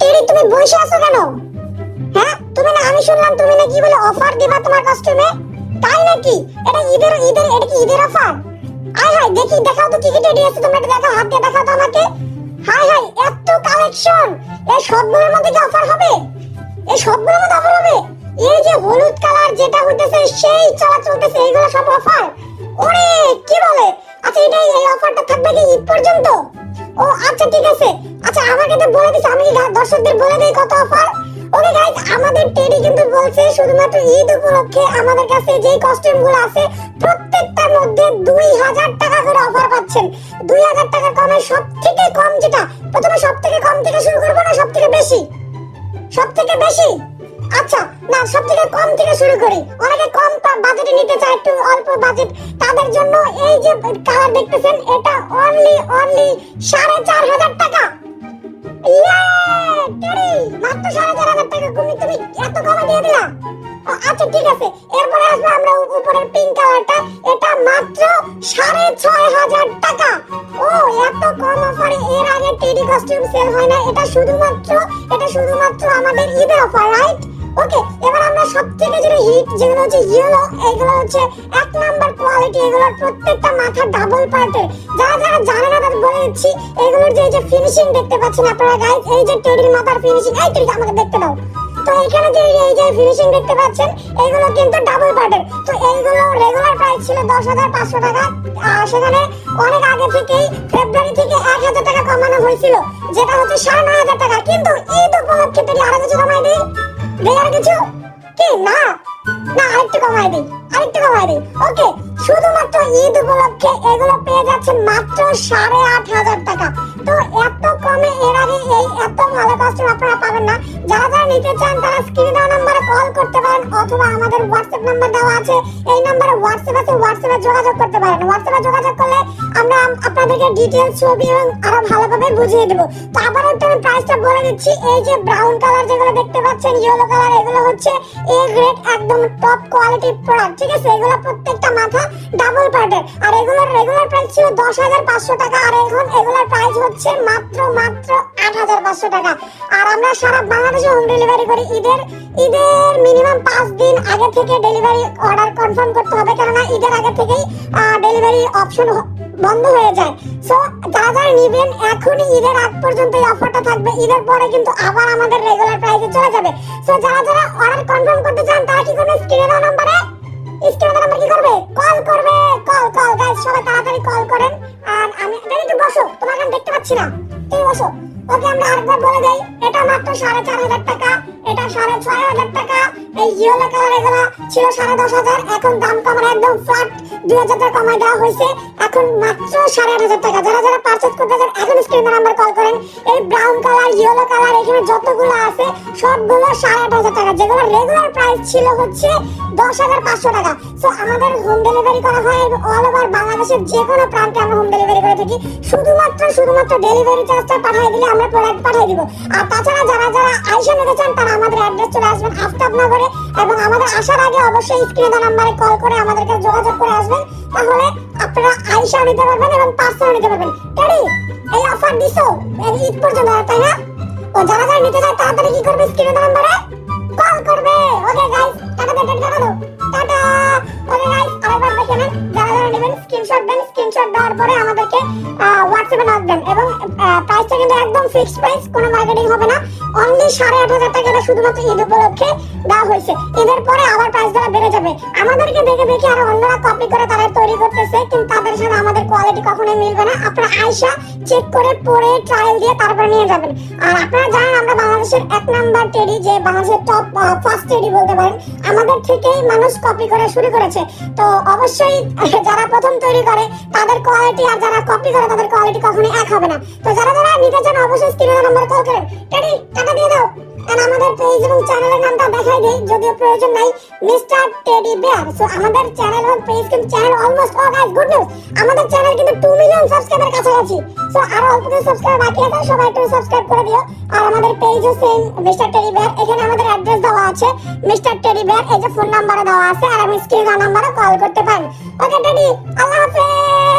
টেরি তুমি বসে আছো কেন? হ্যাঁ? তুমি না, আমি শুনলাম তুমি না কি বলে অফার দিবা তোমার কস্টিউমে তাই নাকি? এটা ঈদের ঈদের, এটা কি ঈদের অফার আয় হায়, দেখি, দেখাও তো কি কি টেডি আছে, তোমরা একটু দেখাও, হাত দিয়ে দেখাও তো আমাকে। হাই হাই এত কালেকশন এই সবগুলোর মধ্যে কি অফার হবে? এই সবগুলোর মধ্যে অফার হবে? এই যে হলুদ কালার যেটা হইতেছে, সেই চলা চলতেছে, এইগুলো সব অফার ওরে, কি বলে? আচ্ছা এটাই, এই অফারটা থাকবে কি ঈদ পর্যন্ত? আচ্ছা ঠিক আছে। আচ্ছা আমাকে তো বলে দিছে, আমি দর্শকদের বলে দেই কত অফার? ওকে গাইস আমাদের টেডি কিন্তু বলছে, শুধুমাত্র ঈদ উপলক্ষে আমাদের কাছে যেই কস্টিউমগুলো আছে, প্রত্যেকটার মধ্যে দুই হাজার টাকা করে অফার পাচ্ছেন। দুই হাজার টাকা কমে সব থেকে কম যেটা, প্রথমে সব থেকে কম থেকে শুরু করব না সব থেকে বেশি? সব থেকে বেশি? আচ্ছা না সব থেকে কম থেকে শুরু করি। অনেকে কম বাজেটে নিতে চায়, একটু অল্প বাজেট তাদের জন্য এই যে কালার দেখতেছেন অনলি অনলি সাড়ে চার হাজার টাকা। ইয়ে, মাত্র সাড়ে চার হাজার টাকা। তুমি তুমি এত কমে দিয়ে আচ্ছা ঠিক আছে। এরপরে আমরা উপ- উপরের পিঙ্ক কালারটা মাত্র সাড়ে ছয় হাজার টাকা। ও এত কম অফারে এর আগে টেডি কস্টিউম সেল হয় না। এটা শুধুমাত্র শুধুমাত্র আমাদের ঈদের অফার রাইট ওকে এবার আমরা সব যেটা হিট যেগুলো হচ্ছে ইয়েলো এগুলো হচ্ছে এক নাম্বার কোয়ালিটি এগুলোর প্রত্যেকটা মাথা ডাবল পার্টের যারা যারা জানে না তাদের বলে দিচ্ছি, এগুলোর যে যে ফিনিশিং দেখতে পাচ্ছেন আপনারা গাইস এই যে টেডির মাথার ফিনিশিং এই আমাকে দেখতে দাও। তো এখানে যে এই যে ফিনিশিং দেখতে পাচ্ছেন, এগুলো কিন্তু ডাবল পার্টের তো এইগুলো রেগুলার প্রাইস ছিল দশ হাজার পাঁচশো টাকা, আর সেখানে অনেক আগে থেকেই ফেব্রুয়ারি থেকে এক হাজার টাকা কমানো হয়েছিল, যেটা হচ্ছে সাড়ে নয় হাজার টাকা। কিন্তু আরেকটু কমায় ওকে শুধুমাত্র ঈদ উপলক্ষে এগুলো পেয়ে যাচ্ছে মাত্র সাড়ে আট হাজার টাকা। তো এত কমে এর আগে এই এত ভালো কস্টিউম আপনারা পাবেন না। যারা যারা নিতে চান, তারা স্ক্রিনে দেওয়া নাম্বারে কল করতে পারেন, অথবা আমাদের হোয়াটসঅ্যাপ নাম্বার দেওয়া আছে। এই নাম্বারে হোয়াটসঅ্যাপ আছে হোয়াটসঅ্যাপে যোগাযোগ করতে পারেন। হোয়াটসঅ্যাপে যোগাযোগ করলে আমরা আপনাদেরকে ডিটেলস ছবি এবং আরও ভালোভাবে বুঝিয়ে দেবো। তো আবার একটু আমি প্রাইসটা বলে দিচ্ছি। এই যে ব্রাউন কালার যেগুলো দেখতে পাচ্ছেন ইয়েলো কালার এগুলো হচ্ছে এ গ্রেড একদম টপ কোয়ালিটির প্রোডাক্ট ঠিক আছে? এগুলো প্রত্যেকটা মাথা ডাবল পার্টের আর এগুলোর রেগুলার প্রাইস ছিল দশ হাজার পাঁচশো টাকা। আর এখন এগুলোর প্রাইস হচ্ছে মাত্র মাত্র আট হাজার পাঁচশো টাকা। আর আমরা সারা বাংলাদেশে হোম ডেলিভারি করি ঈদের ঈদের মিনিমাম পাঁচ দিন আগে থেকে ডেলিভারি অর্ডার কনফার্ম করতে হবে। কেননা ঈদের আগে থেকেই ডেলিভারি অপশন বন্ধ হয়ে যায়। সো যারা যারা নিবেন, এখনই ঈদের আগ পর্যন্ত এই অফারটা থাকবে। ঈদের পরে কিন্তু আবার আমাদের রেগুলার প্রাইসে চলে যাবে। সো যারা যারা অর্ডার কনফার্ম করতে চান, তারা কি করবে? স্ক্রিনে দেওয়া স্ক্রিনে দেওয়া কি করবে? কল করবে। কল কল গাইস সবাই তাড়াতাড়ি কল করেন। বসো ওকে আমরা আরেকবার বলে দেই, এটা মাত্র সাড়ে চার হাজার টাকা, এটা সাড়ে ছয় হাজার টাকা এই ইয়েলো কালার এগুলো ছিল সাড়ে দশ হাজার, এখন দাম কমানো একদম ফ্ল্যাট দুই হাজার টাকা কমায় দেওয়া হয়েছে। এখন মাত্র সাড়ে আট হাজার টাকা। যারা যারা পারচেজ করতে চান, এখন স্ক্রিনে নাম্বার কল করেন। এই ব্রাউন কালার ইয়েলো কালার এখানে যতগুলো আছে, সবগুলো সাড়ে আট হাজার টাকা। যেগুলো রেগুলার প্রাইস ছিল হচ্ছে দশ হাজার পাঁচশো টাকা। তো আমাদের হোম ডেলিভারি করা হয় অল ওভার বাংলাদেশের যে কোনো প্রান্তে আমরা হোম ডেলিভারি করে থাকি। শুধুমাত্র শুধুমাত্র ডেলিভারি চার্জটা পাঠিয়ে দিলে আমরা প্রোডাক্ট পাঠিয়ে দিব। আর তাছাড়া যারা যারা আইসা নিতে চান, তারা আমাদের অ্যাড্রেস চলে আসবেন আফতাবনগরে এবং আমাদের আসার আগে অবশ্যই স্ক্রিনে নাম্বারে কল করে আমাদের কাছে যোগাযোগ করে আসবেন। তাহলে আপনারা আইসা নিতে পারবেন এবং পার্সেল নিতে পারবেন। টেরি এই অফার দিছো? ঈদ পর্যন্ত, তাই না? ও, যারা যারা নিতে চায়, তাড়াতাড়ি কি করবে স্ক্রিনে নাম্বারে কল করবে। Okay guys tata tata tata দাও টাটা। ওকে গাইস আরেকবার দেখে নেন। যারা যারা নেবেন স্ক্রিনশট দেন। স্ক্রিনশট দেওয়ার পরে আমাদেরকে হোয়াটসঅ্যাপে নক দেন। এবং প্রাইসটা কিন্তু একদম ফিক্সড প্রাইস কোনো মার্কেটিং হবে না। অনলি সাড়ে আট হাজার টাকা এটা শুধুমাত্র ঈদ উপলক্ষে দেওয়া হয়েছে। ঈদের পরে আবার প্রাইসগুলো বেড়ে যাবে। আমাদেরকে দেখে দেখে আরও অন্যরা কপি করে তারা তৈরি করতেছে, কিন্তু তাদের সাথে আমাদের কোয়ালিটি কখনোই মিলবে না। আপনারা আয়সা চেক করে পরে ট্রায়াল দিয়ে তারপরে নিয়ে যাবেন। আর আপনারা জানেন আমরা বাংলাদেশের এক নাম্বার টেডি যে বাংলাদেশের টপ ফার্স্ট টেডি বলতে পারেন, আমাদের থেকেই মানুষ কপি করে শুরু করেছে। তো অবশ্যই যারা প্রথম তৈরি করে, তাদের কোয়ালিটি আর যারা কপি করে, তাদের কোয়ালিটি কখনোই এক হবে না। তো যারা যারা নিতে চান, অবশ্যই স্ক্রিনে নাম্বার কল করেন। টেডি টাকা দিয়ে দাও। আর আমাদের পেজ এবং চ্যানেলের নামটা দেখাই দেই, যদিও প্রয়োজন নাই মিস্টার টেডি বেয়ার সো আমাদের চ্যানেল এবং পেজ কিন্তু চ্যানেল অলমোস্ট ও গাইস গুড নিউজ আমাদের চ্যানেল কিন্তু 2 মিলিয়ন সাবস্ক্রাইবার কাছাকাছি। সো আরও অল্প কিছু সাবস্ক্রাইবার বাকি আছে, সবাই একটু সাবস্ক্রাইব করে দিও। আর আমাদের পেজও সেম মিস্টার টেডি বেয়ার এখানে আমাদের অ্যাড্রেস দেওয়া আছে মিস্টার টেডি বেয়ার এই যে ফোন নাম্বারে দেওয়া আছে, আর আমি স্ক্রিন নাম্বারে কল করতে পারেন ওকে টেডি আল্লাহ হাফেজ!